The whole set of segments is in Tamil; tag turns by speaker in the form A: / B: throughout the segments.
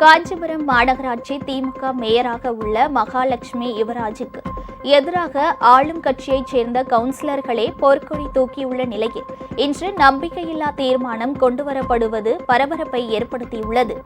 A: காஞ்சிபுரம் மாநகராட்சி திமுக மேயராக உள்ள மகாலட்சுமி யுவராஜுக்கு எதிராக ஆளும் கட்சியைச் சேர்ந்த கவுன்சிலர்களே போர்க்கொடி தூக்கியுள்ள நிலையில் இன்று நம்பிக்கையில்லா தீர்மானம் கொண்டுவரப்படுவது பரபரப்பை ஏற்படுத்தியுள்ளது.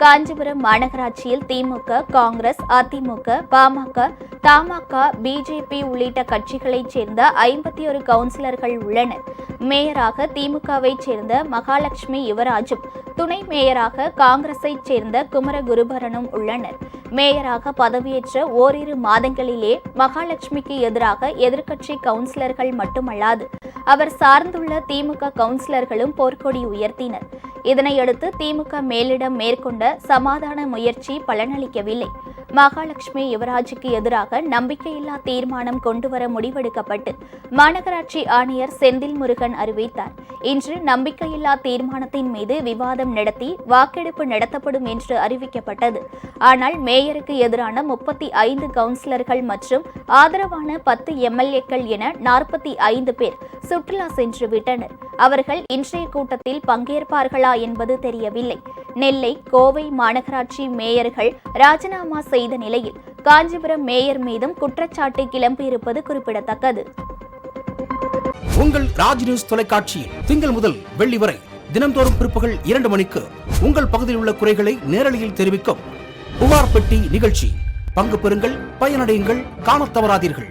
A: காஞ்சிபுரம் மாநகராட்சியில் திமுக காங்கிரஸ் அதிமுக பாமக தமாக பிஜேபி உள்ளிட்ட கட்சிகளைச் சேர்ந்த ஐம்பத்தி ஒரு கவுன்சிலர்கள் உள்ளனர். மேயராக திமுகவைச் சேர்ந்த மகாலட்சுமி யுவராஜும் துணை மேயராக காங்கிரஸைச் சேர்ந்த குமரகுருபரனும் உள்ளனர். மேயராக பதவியேற்ற ஓரிரு மாதங்களிலே மகாலட்சுமிக்கு எதிராக எதிர்க்கட்சி கவுன்சிலர்கள் மட்டுமல்லாது அவர் சார்ந்துள்ள திமுக கவுன்சிலர்களும் போர்க்கொடி உயர்த்தினர். இதனையடுத்து திமுக மேலிடம் மேற்கொண்ட சமாதான முயற்சி பலனளிக்கவில்லை. மகாலட்சுமி யுவராஜுக்கு எதிராக நம்பிக்கையில்லா தீர்மானம் கொண்டுவர முடிவெடுக்கப்பட்டு மாநகராட்சி ஆணையர் செந்தில் முருகன் அறிவித்தார். இன்று நம்பிக்கையில்லா தீர்மானத்தின் மீது விவாதம் நடத்தி வாக்கெடுப்பு நடத்தப்படும் என்று அறிவிக்கப்பட்டது. ஆனால் மேயருக்கு எதிரான முப்பத்தி ஐந்து கவுன்சிலர்கள் மற்றும் ஆதரவான பத்து எம்எல்ஏக்கள் என நாற்பத்தி ஐந்து பேர் சுற்றுலா சென்று விட்டனர். அவர்கள் இன்றைய கூட்டத்தில் பங்கேற்பார்களா என்பது தெரியவில்லை. நெல்லை கோவை மாநகராட்சி மேயர்கள் ராஜினாமா செய்த நிலையில் காஞ்சிபுரம் மேயர் மீதும் குற்றச்சாட்டு கிளம்பியிருப்பது குறிப்பிடத்தக்கது.
B: உங்கள் ராஜ் நியூஸ் தொலைக்காட்சியில் திங்கள் முதல் வெள்ளி வரை தினம்தோறும் பிற்பகல் இரண்டு மணிக்கு உங்கள் பகுதியில் உள்ள குறைகளை நேரலையில் தெரிவிக்கும் புகார் பெட்டி நிகழ்ச்சி. பங்கு பெறுங்கள் பயனடையுங்கள் காண தவறாதீர்கள்.